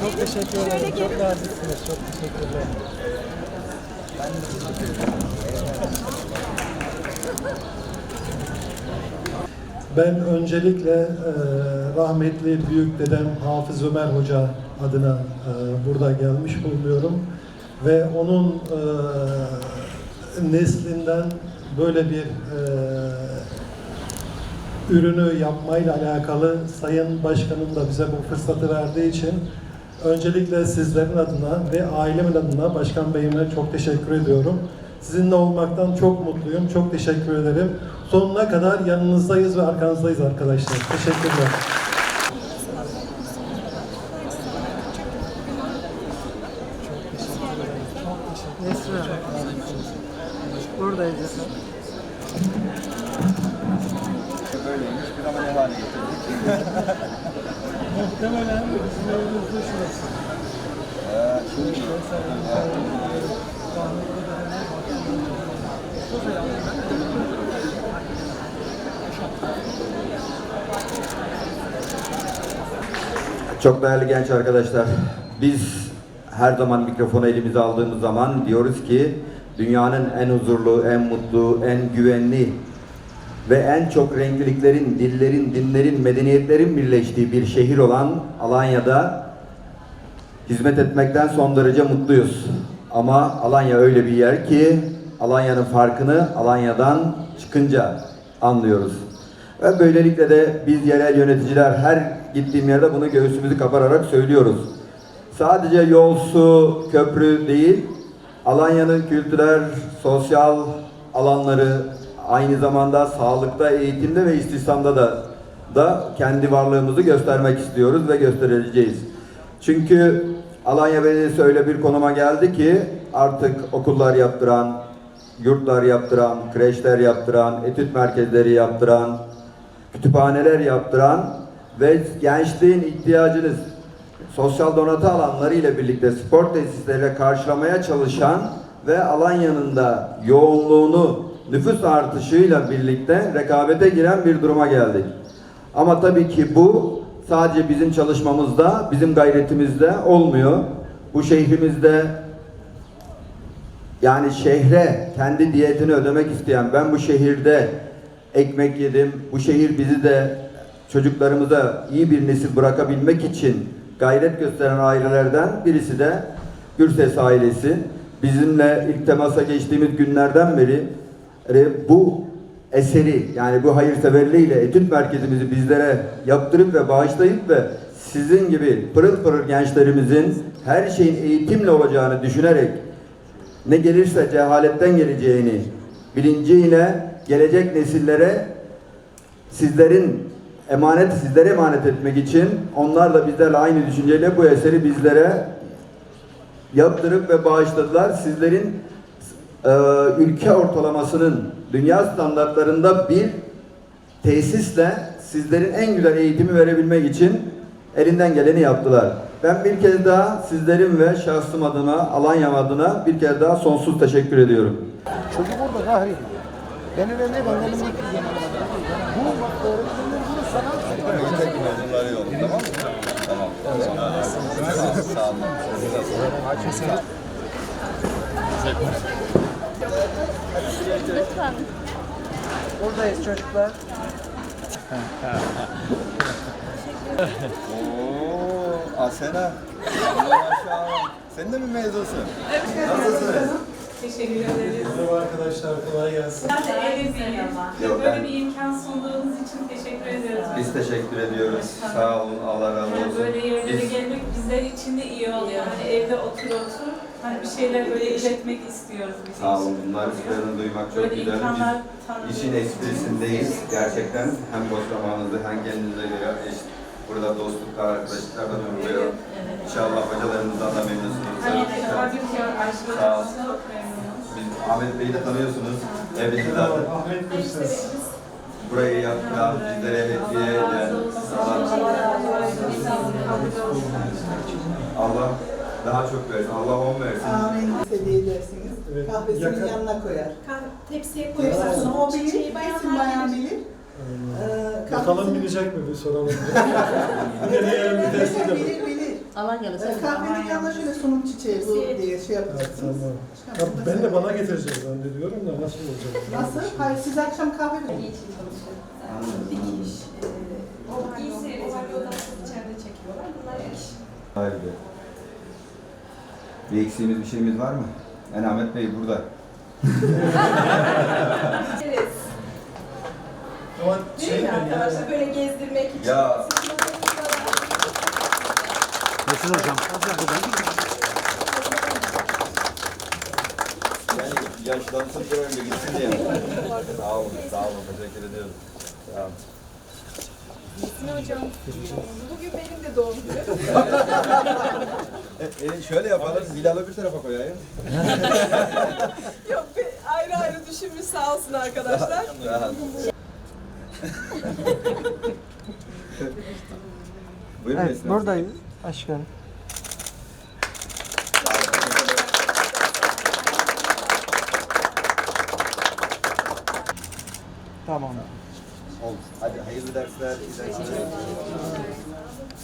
Çok teşekkür ederim. Çok naziksiniz. Çok teşekkürler. Ben öncelikle e, rahmetli büyük dedem Hafız Ömer Hoca adına e, burada gelmiş bulunuyorum. Ve onun e, neslinden böyle bir e, ürünü yapmayla alakalı Sayın Başkanım da bize bu fırsatı verdiği için öncelikle sizlerin adına ve ailemin adına Başkan Bey'ime çok teşekkür ediyorum. Sizinle olmaktan çok mutluyum. Çok teşekkür ederim. Sonuna kadar yanınızdayız ve arkanızdayız arkadaşlar. Teşekkürler. Esra. Buradayız Esra. Böyleymiş. Bir ama ne hale getirdik. Muhtemelen bizim evimizde şurası. Çok değerli genç arkadaşlar, biz her zaman mikrofonu elimize aldığımız zaman diyoruz ki dünyanın en huzurlu, en mutlu, en güvenli ve en çok renkliliklerin, dillerin, dinlerin, medeniyetlerin birleştiği bir şehir olan Alanya'da hizmet etmekten son derece mutluyuz. Ama Alanya öyle bir yer ki Alanya'nın farkını Alanya'dan çıkınca anlıyoruz. Ve böylelikle de biz yerel yöneticiler her gittiğim yerde bunu göğsümüzü kapararak söylüyoruz. Sadece yol, su, köprü değil, Alanya'nın kültürel, sosyal alanları, aynı zamanda sağlıkta, eğitimde ve istihdamda da da kendi varlığımızı göstermek istiyoruz ve göstereceğiz. Çünkü Alanya Belediyesi öyle bir konuma geldi ki artık okullar yaptıran, yurtlar yaptıran, kreşler yaptıran, etüt merkezleri yaptıran, kütüphaneler yaptıran ve gençliğin ihtiyacını sosyal donatı alanları ile birlikte spor tesisleriyle karşılamaya çalışan ve Alanya'nın da yoğunluğunu nüfus artışıyla birlikte rekabete giren bir duruma geldik. Ama tabii ki bu sadece bizim çalışmamızda, bizim gayretimizde olmuyor. Bu şehrimizde yani şehre kendi diyetini ödemek isteyen ben bu şehirde ekmek yedim. Bu şehir bizi de çocuklarımıza iyi bir nesil bırakabilmek için gayret gösteren ailelerden birisi de Gürses ailesi. Bizimle ilk temasa geçtiğimiz günlerden beri bu eseri yani bu hayırseverliğiyle etüt merkezimizi bizlere yaptırıp ve bağışlayıp ve sizin gibi pırıl pırıl gençlerimizin her şeyin eğitimle olacağını düşünerek ne gelirse cehaletten geleceğini bilinciyle gelecek nesillere sizlerin emanet sizlere emanet etmek için onlar da bizlerle aynı düşünceyle bu eseri bizlere yaptırıp ve bağışladılar. Sizlerin e, ülke ortalamasının dünya standartlarında bir tesisle sizlerin en güzel eğitimi verebilmek için elinden geleni yaptılar. Ben bir kez daha sizlerin ve şahsım adına, Alanya'm adına bir kez daha sonsuz teşekkür ediyorum. Çocuk orada kahrediyor. Ben öyle ne ben elimdeki Bu bak öğretmenler bunu sana yolun tamam mı? Tamam. Sağ olun. Lütfen. Buradayız çocuklar. Oo, Asena. Maşallah. Sen de mi mezunsun? Nasılsınız? Teşekkür ederiz. Merhaba arkadaşlar. Kolay gelsin. Ben de evliyim. Yok, Böyle ben- bir imkan sunduğunuz için teşekkür ederiz. Biz teşekkür ediyoruz. Sağ olun. Allah razı Yani olsun. böyle yerlere Biz gelmek bizler için de iyi oluyor. Hani evde otur otur. Hani bir şeyler böyle iletmek istiyoruz biz. sağ olun. Bunların sözlerini duymak çok Böyle güzel. imkanlar Biz tanıyoruz. işin esprisindeyiz. Gerçekten hem boş zamanınızda hem kendinize göre eş- burada dostluklar, arkadaşlıklar da oluyor. Evet. İnşallah hocalarımızdan da memnunsunuz. Hani Habib ya Sağ. Ayşe çok memnunuz. Biz Ahmet Bey'i de tanıyorsunuz. Evlisi zaten. Ahmet Gürses. Burayı yaptıran, bizlere hediye eden. Allah daha çok versin. Allah on versin. Amin. Hediye edersiniz. Evet, Kahvesinin yakın- yanına koyar. Tepsiye Koyarsın. koyarsın. O bilir, kesin bayan bilir. Ee, Bakalım kahvesini- bilecek mi bir soralım. Bir test Bilir, edelim. bilir, bilir. Alanyalı Ee, Kahvenin yanına şöyle sunum çiçeği bu diye şey Evet, yapacaksınız. Ya ben de bana getirecek zannediyorum da nasıl olacak? Nasıl? Hayır siz akşam kahve mi? İyi seyirciler odası içeride çekiyorlar. Bunlar iş. Hayır be. Bir eksiğimiz bir şeyimiz var mı? Yani Ahmet Bey burada. Ama şey Değil mi mi yani? arkadaşlar? Böyle gezdirmek için. Ya. Metin hocam. Yani yaşlansın da öyle gitsin diye. sağ olun, sağ olun. Teşekkür ediyorum. Sağ olun. Bugün benim de doğum günüm. E, e, şöyle yapalım, Bilal'ı bir tarafa koyayım. Yok bir ayrı ayrı düşünmüş sağ olsun arkadaşlar. Rahat. Buyurun Evet, Esin. buradayız başkanım. Tamam. Oldu. Hadi hayırlı dersler. iyi dersler.